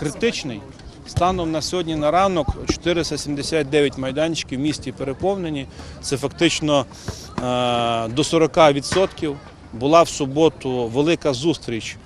критичний. Станом на сьогодні на ранок 479 майданчиків в місті переповнені. Це фактично е, до 40%. Була в суботу велика зустріч.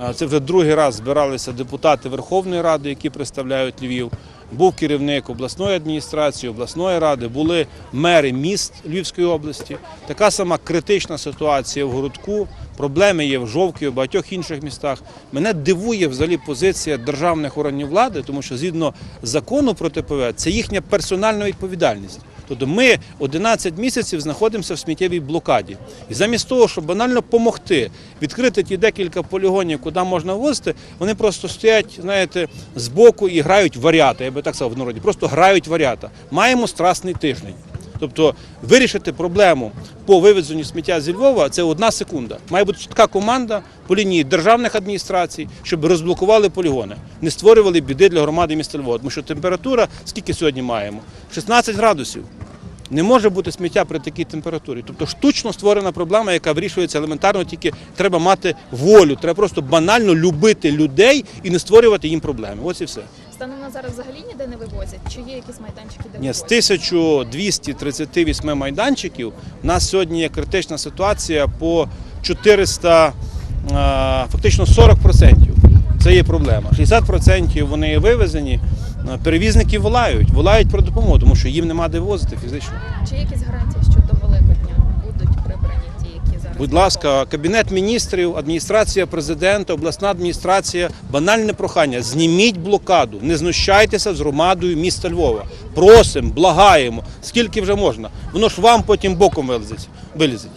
Е, Це вже другий раз збиралися депутати Верховної Ради, які представляють Львів. Був керівник обласної адміністрації, обласної ради, були мери міст Львівської області. Така сама критична ситуація в Городку. Проблеми є в Жовківі, в багатьох інших містах. Мене дивує взагалі позиція державних органів влади, тому що згідно закону про ТПВ це їхня персональна відповідальність. Тобто ми 11 місяців знаходимося в сміттєвій блокаді. І замість того, щоб банально допомогти відкрити ті декілька полігонів, куди можна ввозити, вони просто стоять, знаєте, збоку і грають варіата. Я би так сказав в народі, просто грають варіата. Маємо страсний тиждень. Тобто вирішити проблему по вивезенню сміття зі Львова це одна секунда. Має бути чітка команда по лінії державних адміністрацій, щоб розблокували полігони, не створювали біди для громади міста Львова. Тому що температура, скільки сьогодні маємо? 16 градусів. Не може бути сміття при такій температурі. Тобто штучно створена проблема, яка вирішується елементарно, тільки треба мати волю. Треба просто банально любити людей і не створювати їм проблеми. Ось і все. Станом на зараз взагалі ніде не вивозять? Чи є якісь майданчики, де Ні, з вивозять? 1238 майданчиків у нас сьогодні є критична ситуація по 400, е, фактично 40%. Це є проблема. 60% вони вивезені. Е, Перевізники волають, волають про допомогу, тому що їм нема де возити фізично. Чи якісь гарантії, що до Великодня будуть прибрані ті, які зараз? Будь ласка, кабінет міністрів, адміністрація президента, обласна адміністрація, банальне прохання. Зніміть блокаду, не знущайтеся з громадою міста Львова. Просимо, благаємо, скільки вже можна. Воно ж вам потім боком вилізить.